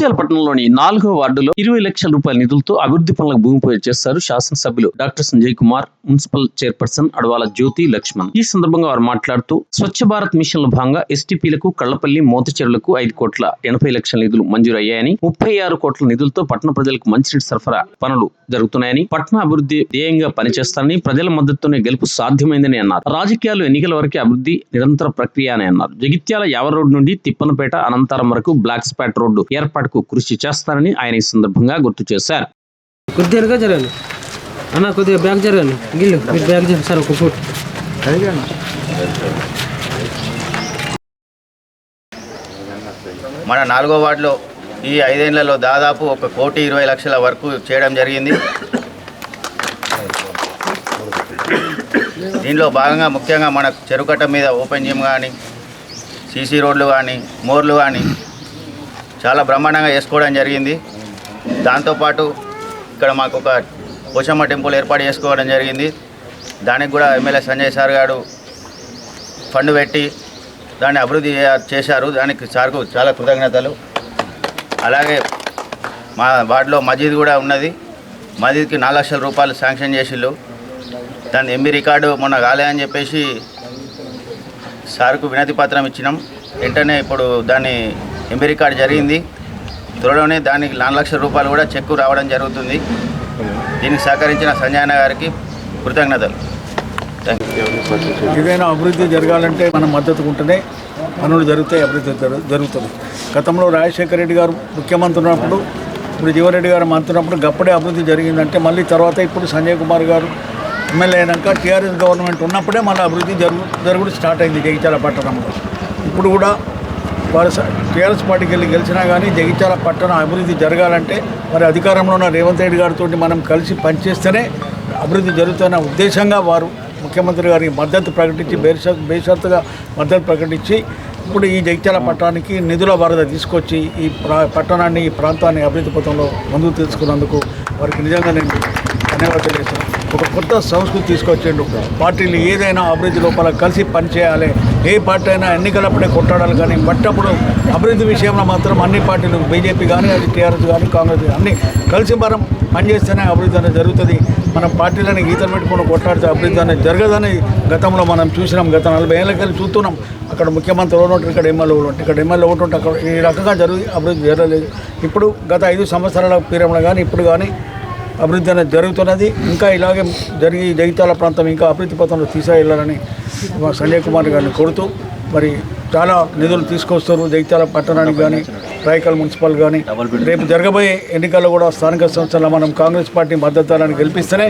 పట్టణంలోని నాలుగో వార్డులో ఇరవై లక్షల రూపాయల నిధులతో అభివృద్ధి పనులకు భూమి పూజ చేస్తారు శాసనసభ్యులు doctor Sanjay Kumar municipal chairperson Adavala Jyothi Laxman. ఈ సందర్భంగా వారు మాట్లాడుతూ స్వచ్ఛ భారత్ మిషన్లో భాగంగా ఎస్టీపీలకు కళ్ళపల్లి మోతచెరులకు ఐదు కోట్ల ఎనభై లక్షల నిధులు మంజూరు అయ్యాయని ముప్పై ఆరు కోట్ల నిధులతో పట్టణ ప్రజలకు మంచినీటి సరఫరా పనులు జరుగుతున్నాయని పట్టణ అభివృద్ధి ధ్యేయంగా పనిచేస్తారని ప్రజల మద్దతుతోనే గెలుపు సాధ్యమైందని అన్నారు. రాజకీయాలు ఎన్నికల వరకే అభివృద్ధి నిరంతర ప్రక్రియ అని అన్నారు. జగిత్యాల యావర్ రోడ్ నుండి తిప్పనపేట అనంతరం వరకు బ్లాక్ స్పాట్ రోడ్డు ఏర్పాటు ఏర్పాటుకు కృషి చేస్తారని ఆయన ఈ సందర్భంగా గుర్తు చేశారు. కొద్దిగా జరగండి అన్న కొద్దిగా బ్యాగ్ జరగండి గిల్లు మీరు బ్యాగ్ సార్ ఒక ఫుట్. మన నాలుగో వార్డులో ఈ ఐదేళ్ళలో దాదాపు ఒక కోటి ఇరవై లక్షల వరకు చేయడం జరిగింది. దీనిలో భాగంగా ముఖ్యంగా మన చెరుకట్ట మీద ఓపెన్ జిమ్ కానీ సీసీ రోడ్లు కానీ మోర్లు కానీ చాలా బ్రహ్మాండంగా వేసుకోవడం జరిగింది. దాంతోపాటు ఇక్కడ మాకు ఒక పోషమ్మ టెంపుల్ ఏర్పాటు చేసుకోవడం జరిగింది. దానికి కూడా ఎమ్మెల్యే సంజయ్ సార్ గారు ఫండ్ పెట్టి దాన్ని అభివృద్ధి చేశారు. దానికి సార్కు చాలా కృతజ్ఞతలు. అలాగే మా వార్డులో మజీద్ కూడా ఉన్నది. మజీద్కి నాలుగు లక్షల రూపాయలు శాంక్షన్ చేసిళ్ళు. దాని ఎంబీ రికార్డు మొన్న కాలేదని చెప్పేసి సార్కు వినతి పత్రం ఇచ్చినాం. వెంటనే ఇప్పుడు దాన్ని ఎంపీ కార్డు జరిగింది. త్వరలోనే దానికి నాలుగు లక్షల రూపాయలు కూడా చెక్కు రావడం జరుగుతుంది. దీనికి సహకరించిన సంజయన గారికి కృతజ్ఞతలు. థ్యాంక్ యూ ఏదైనా అభివృద్ధి జరగాలంటే మనం మద్దతు ఉంటేనే పనులు జరుగుతాయి అభివృద్ధి జరుగుతుంది. గతంలో రాజశేఖర రెడ్డి గారు ముఖ్యమంత్రి ఉన్నప్పుడు ఇప్పుడు జీవరెడ్డి గారు మంత్రి గప్పడే గప్పుడే అభివృద్ధి జరిగిందంటే మళ్ళీ తర్వాత ఇప్పుడు సంజయ్ కుమార్ గారు ఎమ్మెల్యే అయినాక టీఆర్ఎస్ గవర్నమెంట్ ఉన్నప్పుడే మళ్ళీ అభివృద్ధి జరుగు జరుగుడు స్టార్ట్ అయింది జగిత్యాల పట్టణంలో. ఇప్పుడు కూడా వారు టీఆర్ఎస్ పార్టీకి వెళ్ళి గెలిచినా కానీ జగిత్యాల పట్టణం అభివృద్ధి జరగాలంటే మరి అధికారంలో ఉన్న రేవంత్ రెడ్డి గారితో మనం కలిసి పనిచేస్తేనే అభివృద్ధి జరుగుతున్న ఉద్దేశంగా వారు ముఖ్యమంత్రి గారికి మద్దతు ప్రకటించి బేష బేషరతుగా మద్దతు ప్రకటించి ఇప్పుడు ఈ జగిత్యాల పట్టణానికి నిధుల వరద తీసుకొచ్చి ఈ ప్రా- పట్టణాన్ని ఈ ప్రాంతాన్ని అభివృద్ధి పథంలో ముందుకు తీసుకున్నందుకు వారికి నిజంగా నేను ధన్యవాదాలు ఒక కొత్త సంస్కృతి తీసుకొచ్చిండు. పార్టీలు ఏదైనా అభివృద్ధి లోపల కలిసి పనిచేయాలి ఏ పార్టీ అయినా ఎన్నికలప్పుడే కొట్టాడాలి కానీ బట్టప్పుడు అభివృద్ధి విషయంలో మాత్రం అన్ని పార్టీలు బీజేపీ కానీ అది టీఆర్ఎస్ కానీ కాంగ్రెస్ అన్ని కలిసి మనం పనిచేస్తేనే అభివృద్ధి అనేది జరుగుతుంది. మనం పార్టీలని గీతలు పెట్టుకుని కొట్లాడితే అభివృద్ధి అనేది జరగదని గతంలో మనం చూసినాం. గత నలభై ఏళ్ళకెళ్ళి చూస్తున్నాం. అక్కడ ముఖ్యమంత్రి ఒకటి ఇక్కడ ఎమ్మెల్యే ఒకటి ఇక్కడ ఎమ్మెల్యే ఒకటి ఉంటే అక్కడ ఈ రకంగా జరిగి అభివృద్ధి జరగలేదు. ఇప్పుడు గత ఐదు సంవత్సరాల పీరియడ్లో కానీ ఇప్పుడు కానీ అభివృద్ధి అనేది జరుగుతున్నది. ఇంకా ఇలాగే జరిగి జగిత్యాల ప్రాంతం ఇంకా అభివృద్ధి పథంలో తీసుకెళ్ళాలని సంజయ్ కుమార్ గారిని కోరుతూ మరి చాలా నిధులు తీసుకొస్తారు జగిత్యాల పట్టణానికి కానీ రాయకల్ మున్సిపల్ కానీ రేపు జరగబోయే ఎన్నికల్లో కూడా స్థానిక సంస్థల్లో మనం కాంగ్రెస్ పార్టీ మద్దతులను గెలిపిస్తేనే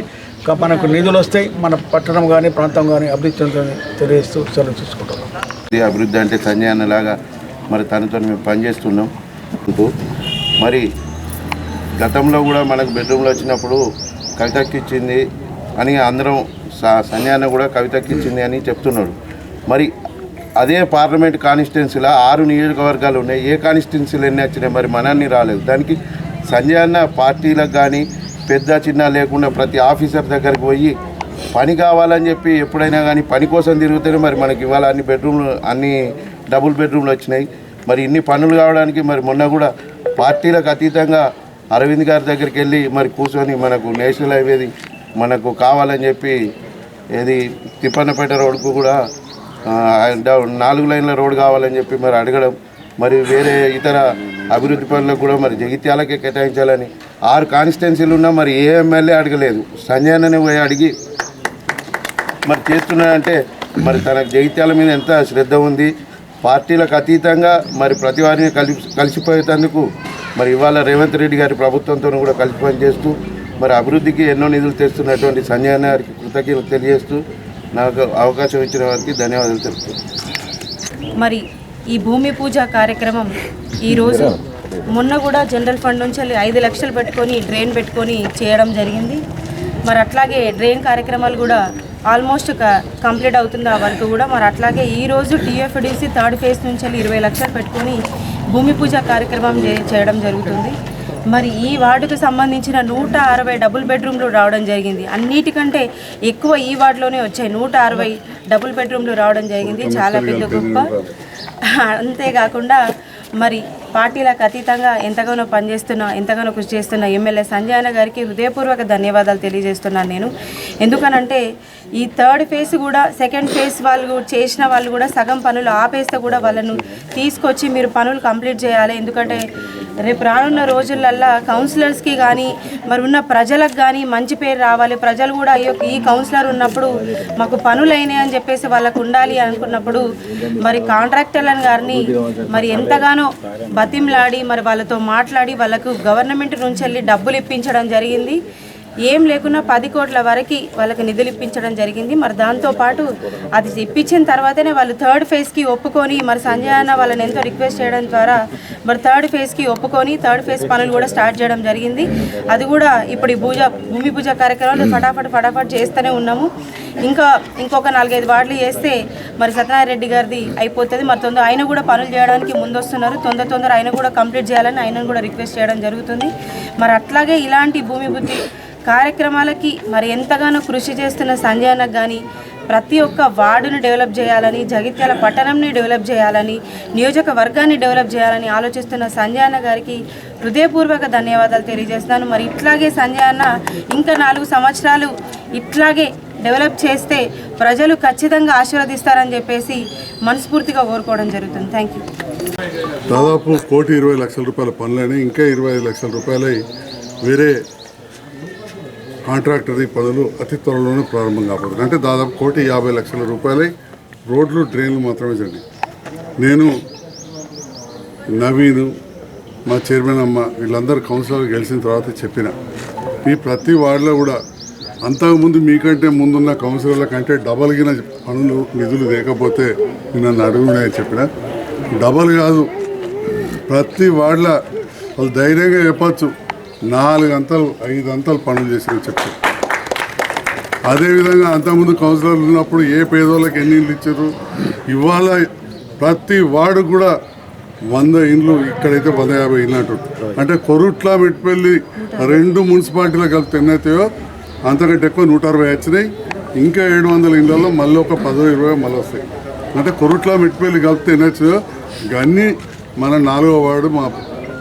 మనకు నిధులు వస్తాయి. మన పట్టణం కానీ ప్రాంతం కానీ అభివృద్ధి చెందుతుంది తెలియజేస్తూ సెలవు చూసుకుంటున్నాం. ఇది అభివృద్ధి అంటే సంజయ్ అన్నలాగా మరి తనతో మేము పనిచేస్తున్నాం. ఇప్పుడు మరి గతంలో కూడా మనకు బెడ్రూమ్లో వచ్చినప్పుడు కవితకి ఇచ్చింది అని అందరం స- కూడా కవితకి ఇచ్చింది అని చెప్తున్నాడు మరి అదే పార్లమెంట్ కాన్స్టిట్యున్సీలో ఆరు నియోజకవర్గాలు ఉన్నాయి. ఏ కాన్స్టిట్యున్సీలు ఎన్ని వచ్చినాయి? మరి మనన్ని రాలేదు. దానికి సంజయ్ పార్టీలకు కానీ పెద్ద చిన్న లేకుండా ప్రతి ఆఫీసర్ దగ్గరికి పోయి పని కావాలని చెప్పి ఎప్పుడైనా కానీ పని కోసం తిరుగుతేనే మరి మనకి ఇవాళ అన్ని బెడ్రూమ్లు అన్ని డబుల్ బెడ్రూమ్లు వచ్చినాయి. మరి ఇన్ని పనులు కావడానికి మరి మొన్న కూడా పార్టీలకు అతీతంగా అరవింద్ గారి దగ్గరికి వెళ్ళి మరి కూర్చొని మనకు నేషనల్ హైవేది మనకు కావాలని చెప్పి ఏది తిప్పన్నపేట రోడ్కు కూడా నాలుగు లైన్ల రోడ్ కావాలని చెప్పి మరి అడగడం మరి వేరే ఇతర అభివృద్ధి పనులకు కూడా మరి జగిత్యాలకే కేటాయించాలని ఆరు కాన్స్టిట్యున్సీలు ఉన్నా మరి ఏ ఎమ్మెల్యే అడగలేదు. సంజయ్ పోయి అడిగి మరి చేస్తున్నాడంటే మరి తనకు జగిత్యాల మీద ఎంత శ్రద్ధ ఉంది పార్టీలకు అతీతంగా మరి ప్రతి వారిని కలిసి కలిసిపోయేటందుకు మరి ఇవాళ రేవంత్ రెడ్డి గారి ప్రభుత్వంతో కూడా కలిసి పనిచేస్తూ మరి అభివృద్ధికి ఎన్నో నిధులు తెస్తున్నటువంటి సంజయ్ గారికి కృతజ్ఞతలు తెలియజేస్తూ నాకు అవకాశం ఇచ్చిన వారికి ధన్యవాదాలు తెలుపుతున్నాను మరి ఈ భూమి పూజ కార్యక్రమం ఈరోజు మొన్న కూడా జనరల్ ఫండ్ నుంచి ఐదు లక్షలు పెట్టుకొని డ్రైన్ పెట్టుకొని చేయడం జరిగింది. మరి అట్లాగే డ్రైన్ కార్యక్రమాలు కూడా ఆల్మోస్ట్ క- కంప్లీట్ అవుతుంది ఆ వరకు కూడా. మరి అట్లాగే ఈరోజు టీఎఫ్డిసి థర్డ్ ఫేజ్ నుంచి వెళ్ళి ఇరవై లక్షలు పెట్టుకొని భూమి పూజ కార్యక్రమం చేయడం జరుగుతుంది. మరి ఈ వార్డుకు సంబంధించిన నూట అరవై డబుల్ బెడ్రూమ్లు రావడం జరిగింది. అన్నిటికంటే ఎక్కువ ఈ వార్డులోనే వచ్చాయి. నూట అరవై డబుల్ బెడ్రూమ్లు రావడం జరిగింది. చాలా పెద్ద గొప్ప. అంతేకాకుండా మరి పార్టీలకు అతీతంగా ఎంతగానో పనిచేస్తున్న ఎంతగానో కృషి చేస్తున్న ఎమ్మెల్యే సంజయ్ అన్న గారికి హృదయపూర్వక ధన్యవాదాలు తెలియజేస్తున్నాను నేను. ఎందుకనంటే ఈ థర్డ్ ఫేజ్ కూడా సెకండ్ ఫేజ్ వాళ్ళు కూడా చేసిన వాళ్ళు కూడా సగం పనులు ఆపేస్తే కూడా వాళ్ళను తీసుకొచ్చి మీరు పనులు కంప్లీట్ చేయాలి. ఎందుకంటే రేపు రానున్న రోజులల్లా కౌన్సిలర్స్కి కానీ మరి ఉన్న ప్రజలకు కానీ మంచి పేరు రావాలి. ప్రజలు కూడా అయ్యో ఈ కౌన్సిలర్ ఉన్నప్పుడు మాకు పనులు అయినాయి అని చెప్పేసి వాళ్ళకు ఉండాలి అనుకున్నప్పుడు మరి కాంట్రాక్టర్లను గారిని మరి ఎంతగానో బతిమ్లాడి మరి వాళ్ళతో మాట్లాడి వాళ్ళకు గవర్నమెంట్ నుంచి వెళ్ళి డబ్బులు ఇప్పించడం జరిగింది. ఏం లేకున్నా పది కోట్ల వరకు వాళ్ళకి నిధులు ఇప్పించడం జరిగింది. మరి దాంతోపాటు అది ఇప్పించిన తర్వాతనే వాళ్ళు థర్డ్ ఫేజ్కి ఒప్పుకొని మరి సంజయ్ అన్న వాళ్ళని ఎంతో రిక్వెస్ట్ చేయడం ద్వారా మరి థర్డ్ ఫేజ్కి ఒప్పుకొని థర్డ్ ఫేజ్ పనులు కూడా స్టార్ట్ చేయడం జరిగింది. అది కూడా ఇప్పుడు ఈ పూజ భూమి పూజ కార్యక్రమాలు ఫటాఫట్ ఫటాఫట్ చేస్తూనే ఉన్నాము. ఇంకా ఇంకొక నాలుగైదు వార్డులు చేస్తే మరి సత్యనారాయణ రెడ్డి గారిది అయిపోతుంది. మరి తొందర ఆయన కూడా పనులు చేయడానికి ముందొస్తున్నారు. తొందర తొందర ఆయన కూడా కంప్లీట్ చేయాలని ఆయనను కూడా రిక్వెస్ట్ చేయడం జరుగుతుంది. మరి అట్లాగే ఇలాంటి భూమి బుద్ధి కార్యక్రమాలకి మరి ఎంతగానో కృషి చేస్తున్న సంజయ్ అన్నకు కానీ ప్రతి ఒక్క వార్డును డెవలప్ చేయాలని జగిత్యాల పట్టణంని డెవలప్ చేయాలని నియోజకవర్గాన్ని డెవలప్ చేయాలని ఆలోచిస్తున్న సంజయ్ అన్న గారికి హృదయపూర్వక ధన్యవాదాలు తెలియజేస్తున్నాను. మరి ఇట్లాగే సంజయ్ అన్న ఇంకా నాలుగు సంవత్సరాలు ఇట్లాగే డెవలప్ చేస్తే ప్రజలు ఖచ్చితంగా ఆశీర్వదిస్తారని చెప్పేసి మనస్ఫూర్తిగా కోరుకోవడం జరుగుతుంది. Thank you. దాదాపు కోటి ఇరవై లక్షల రూపాయల పనులని ఇంకా ఇరవై ఐదు లక్షల రూపాయలై వేరే కాంట్రాక్టర్ది పనులు అతి త్వరలోనే ప్రారంభం కాబోతుంది. అంటే దాదాపు కోటి యాభై లక్షల రూపాయలై రోడ్లు డ్రైన్లు మాత్రమే చండి నేను నవీన్ మా చైర్మన్ అమ్మ వీళ్ళందరూ కౌన్సిలర్ గెలిచిన తర్వాత చెప్పిన మీ ప్రతి వార్డులో కూడా అంతకుముందు మీకంటే ముందున్న కౌన్సిలర్ల కంటే డబల్గిన పనులు నిధులు లేకపోతే నన్ను అడుగునే చెప్పిన. డబల్ కాదు ప్రతి వార్డుల వాళ్ళు ధైర్యంగా చెప్పచ్చు. నాలుగు అంతలు ఐదు అంతలు పనులు చేసిన చెప్పారు అదేవిధంగా అంతకుముందు కౌన్సిలర్లు ఉన్నప్పుడు ఏ పేదోళ్ళకి ఎన్ని ఇండ్లు ఇచ్చారు? ఇవాళ ప్రతి వార్డు కూడా వంద ఇండ్లు ఇక్కడైతే వంద యాభై ఇల్లు అంటారు. అంటే కొరుట్ల మెట్పల్లి రెండు మున్సిపాలిటీలు కలిపి ఎన్నైతాయో అంతకంటే ఎక్కువ నూట అరవై వచ్చినాయి. ఇంకా ఏడు వందల ఇండ్లలో మళ్ళీ ఒక పదో ఇరవై మళ్ళీ వస్తాయి. అంటే కొరుట్ల మెట్పల్లి కలిపితే ఎన్నొచ్చాయో అన్నీ మన నాలుగో వార్డు మా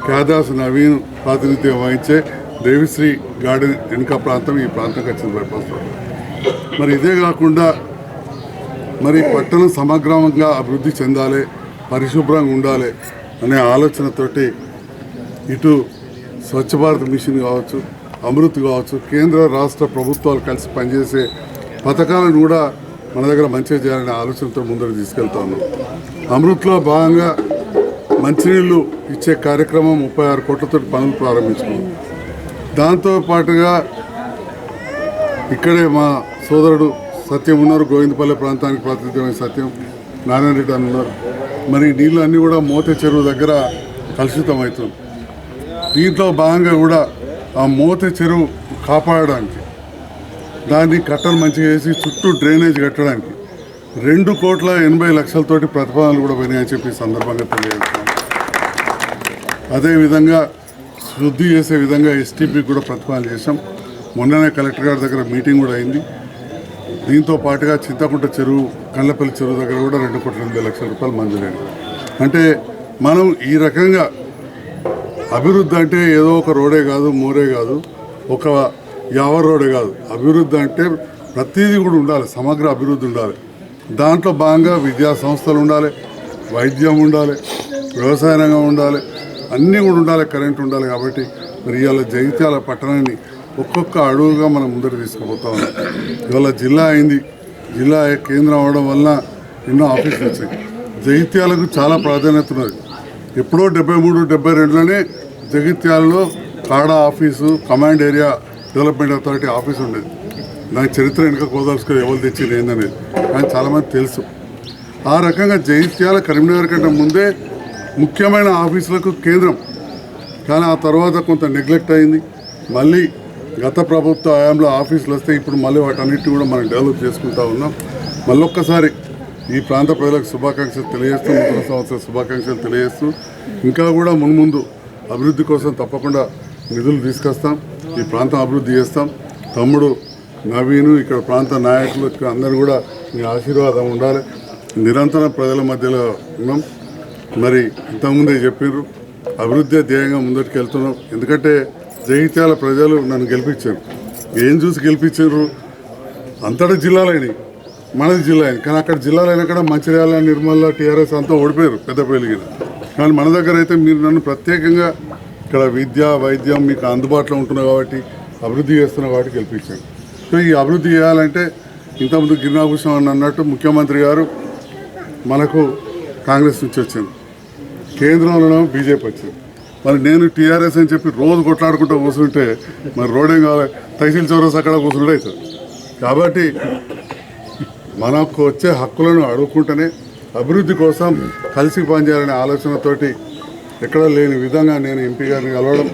క్యాదాస్ నవీన్ ప్రాతినిధ్యం వహించే దేవిశ్రీ గార్డెన్ వెనుక ప్రాంతం ఈ ప్రాంతం వచ్చింది బైపాస్ మరి ఇదే కాకుండా మరి పట్టణం సమగ్రంగా అభివృద్ధి చెందాలి పరిశుభ్రంగా ఉండాలి అనే ఆలోచనతోటి ఇటు స్వచ్ఛ భారత్ మిషన్ కావచ్చు అమృత్ కావచ్చు కేంద్ర రాష్ట్ర ప్రభుత్వాలు కలిసి పనిచేసే పథకాలను కూడా మన దగ్గర మంచిగా చేయాలనే ఆలోచనతో ముందరకు తీసుకెళ్తా ఉన్నాం. అమృత్లో భాగంగా మంచినీళ్ళు ఇచ్చే కార్యక్రమం ముప్పై ఆరు కోట్లతో పనులు ప్రారంభించుకున్నాం దాంతో పాటుగా ఇక్కడే మా సోదరుడు సత్యం ఉన్నారు. గోవిందపల్లె ప్రాంతానికి ప్రాతినిధ్యమైన సత్యం నారాయణ రెడ్డి అని ఉన్నారు. మరి నీళ్ళు అన్నీ కూడా మోతే చెరువు దగ్గర కలుషితం అవుతుంది దీంట్లో భాగంగా కూడా ఆ మోతే చెరువు కాపాడడానికి దాన్ని కట్టలు మంచిగా వేసి చుట్టూ డ్రైనేజ్ కట్టడానికి రెండు కోట్ల ఎనభై లక్షలతోటి ప్రతిపాదనలు కూడా పోయినాయని చెప్పి సందర్భంగా తెలియజేస్తాను అదేవిధంగా శుద్ధి చేసే విధంగా ఎస్టీపీకి కూడా ప్రతిపాదన చేశాం. మొన్ననే కలెక్టర్ గారి దగ్గర మీటింగ్ కూడా అయింది. దీంతో పాటుగా చింతకుంట చెరువు కళ్ళపల్లి చెరువు దగ్గర కూడా రెండు కోట్ల ఎనిమిది లక్షల రూపాయలు మంజూరైంది అంటే మనం ఈ రకంగా అభివృద్ధి అంటే ఏదో ఒక రోడే కాదు మోరే కాదు ఒక యావ రోడే కాదు. అభివృద్ధి అంటే ప్రతిదీ కూడా ఉండాలి సమగ్ర అభివృద్ధి ఉండాలి. దాంట్లో భాగంగా విద్యా సంస్థలు ఉండాలి వైద్యం ఉండాలి వ్యవసాయ రంగం ఉండాలి అన్నీ కూడా ఉండాలి కరెంట్ ఉండాలి కాబట్టి మరి ఇవాళ జగిత్యాల పట్టణాన్ని ఒక్కొక్క అడుగుగా మనం ముందర తీసుకుపోతా ఉన్నాం. ఇవాళ జిల్లా అయింది. జిల్లా కేంద్రం అవడం వల్ల ఎన్నో ఆఫీసులు వచ్చాయి. జగిత్యాలకు చాలా ప్రాధాన్యత ఉన్నది. ఎప్పుడో డెబ్బై మూడు డెబ్బై రెండులోనే జగిత్యాలలో CADA office command area development authority office ఉండేది. నా చరిత్ర వెనుక కోదాల్సుకొని ఎవరు తెచ్చింది ఏందనేది. కానీ చాలామంది తెలుసు. ఆ రకంగా జగిత్యాల కరీంనగర్ కంటే ముందే ముఖ్యమైన ఆఫీసులకు కేంద్రం. కానీ ఆ తర్వాత కొంత నెగ్లెక్ట్ అయింది. మళ్ళీ గత ప్రభుత్వ హయాంలో ఆఫీసులు వస్తే ఇప్పుడు మళ్ళీ వాటన్నిటి కూడా మనం డెవలప్ చేసుకుంటా ఉన్నాం. మళ్ళొక్కసారి ఈ ప్రాంత ప్రజలకు శుభాకాంక్షలు తెలియజేస్తూ నూతన సంవత్సర శుభాకాంక్షలు తెలియజేస్తూ ఇంకా కూడా మున్ముందు అభివృద్ధి కోసం తప్పకుండా నిధులు తీసుకొస్తాం. ఈ ప్రాంతం అభివృద్ధి చేస్తాం. తమ్ముడు నవీను ఇక్కడ ప్రాంత నాయకులు అందరూ కూడా మీ ఆశీర్వాదం ఉండాలి. నిరంతరం ప్రజల మధ్యలో ఉన్నాం. మరి ఇంతకుముందే చెప్పారు అభివృద్ధి ధ్యేయంగా ముందటికి వెళ్తున్నాం ఎందుకంటే జగిత్యాల ప్రజలు నన్ను గెలిపించారు. ఏం చూసి గెలిపించారు? అంతటా జిల్లాలైనవి. మనది జిల్లా అయింది కానీ అక్కడ జిల్లాలైనా కూడా మంచిర్యాల నిర్మల్ టీఆర్ఎస్ అంతా ఓడిపోయారు పెద్దపల్లి కానీ మన దగ్గర అయితే మీరు నన్ను ప్రత్యేకంగా ఇక్కడ విద్య వైద్యం మీకు అందుబాటులో ఉంటున్నాయి కాబట్టి అభివృద్ధి చేస్తున్న కాబట్టి గెలిపించాను సో ఈ అభివృద్ధి చేయాలంటే ఇంతకుముందు గిరినాభూషణం అన్నట్టు ముఖ్యమంత్రి గారు మనకు కాంగ్రెస్ నుంచి వచ్చింది కేంద్రంలో బీజేపీ వచ్చింది. మరి నేను టీఆర్ఎస్ అని చెప్పి రోజు కొట్లాడుకుంటూ కూర్చుంటే మరి రోడ్ ఏం కావాలి? తహసీల్ చౌరస్ అక్కడ కూర్చుంటే అవుతుంది. కాబట్టి మనకు వచ్చే హక్కులను అడుగుకుంటేనే అభివృద్ధి కోసం కలిసి పనిచేయాలనే ఆలోచనతోటి ఎక్కడ లేని విధంగా నేను ఎంపీ గారిని కలవడం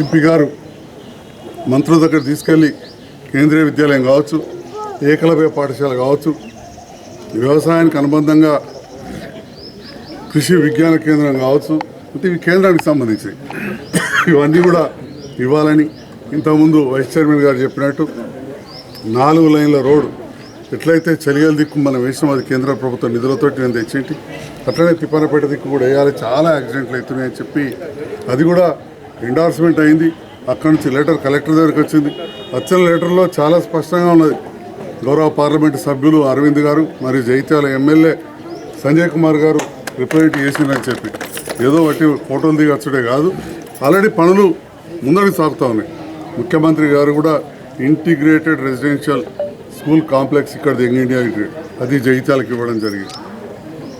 ఎంపీ గారు మంత్రుల దగ్గర తీసుకెళ్ళి కేంద్రీయ విద్యాలయం కావచ్చు ఏకలవ్య పాఠశాల కావచ్చు వ్యవసాయానికి అనుబంధంగా కృషి విజ్ఞాన కేంద్రం కావచ్చు అంటే ఇవి కేంద్రానికి సంబంధించి. ఇవన్నీ కూడా ఇవ్వాలని ఇంతకుముందు వైస్ చైర్మన్ గారు చెప్పినట్టు నాలుగు లైన్ల రోడ్డు ఎట్లయితే చలిగల దిక్కు మనం వేసినాం అది కేంద్ర ప్రభుత్వ నిధులతోటి నేను తెచ్చేంటి. అట్లనే తిప్పనపేట దిక్కు కూడా వేయాలి. చాలా యాక్సిడెంట్లు అవుతున్నాయని చెప్పి అది కూడా ఎండార్స్మెంట్ అయింది. అక్కడి నుంచి లెటర్ కలెక్టర్ దగ్గరికి వచ్చింది. వచ్చిన లెటర్లో చాలా స్పష్టంగా ఉన్నది. గౌరవ పార్లమెంటు సభ్యులు అరవింద్ గారు మరియు జైత్యాల ఎమ్మెల్యే సంజయ్ కుమార్ గారు రిప్రజెంట్ చేసిందని చెప్పి. ఏదో బట్టి ఫోటోలు దిగచ్చుడే కాదు. ఆల్రెడీ పనులు ముందడికి సాగుతూ ఉన్నాయి. ముఖ్యమంత్రి గారు కూడా ఇంటిగ్రేటెడ్ రెసిడెన్షియల్ స్కూల్ కాంప్లెక్స్ ఇక్కడ యంగ్ ఇండియా అది జగిత్యాలకు ఇవ్వడం జరిగింది.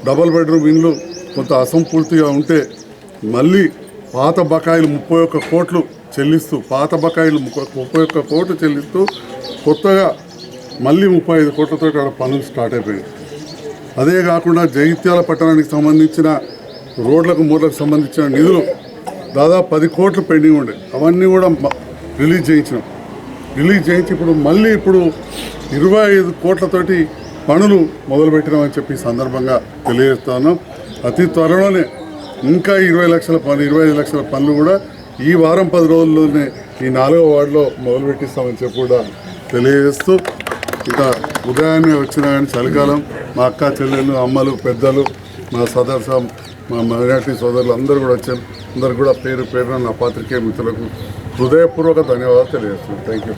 డబల్ బెడ్రూమ్ ఇండ్లు కొంత అసంపూర్తిగా ఉంటే మళ్ళీ పాత బకాయిలు ముప్పై ఒక్క కోట్లు చెల్లిస్తూ పాత బకాయిలు ముప్పై ముప్పై ఒక్క కోట్లు చెల్లిస్తూ కొత్తగా మళ్ళీ ముప్పై ఐదు కోట్లతో అక్కడ పనులు స్టార్ట్ అయిపోయింది అదే కాకుండా జగిత్యాల పట్టణానికి సంబంధించిన రోడ్లకు మూర్లకు సంబంధించిన నిధులు దాదాపు పది కోట్లు పెండింగ్ ఉండే. అవన్నీ కూడా రిలీజ్ చేయించినాం. రిలీజ్ చేయించి ఇప్పుడు మళ్ళీ ఇప్పుడు ఇరవై ఐదు కోట్లతోటి పనులు మొదలుపెట్టినామని చెప్పి సందర్భంగా తెలియజేస్తాను అతి త్వరలోనే ఇంకా ఇరవై లక్షల పనులు ఇరవై ఐదు లక్షల పనులు కూడా ఈ వారం పది రోజుల్లోనే ఈ నాలుగో వార్డులో మొదలుపెట్టిస్తామని చెప్పి కూడా తెలియజేస్తూ ఇంకా ఉదయాన్నే వచ్చినాయని కానీ చలికాలం. మా అక్క చెల్లెళ్ళు అమ్మలు పెద్దలు మా సదర్శ మా మైనార్టీ సోదరులు అందరూ కూడా వచ్చారు. అందరు కూడా పేరు పేరున నా పాత్రికేయ మిత్రులకు హృదయపూర్వక ధన్యవాదాలు తెలియజేస్తున్నాను. Thank you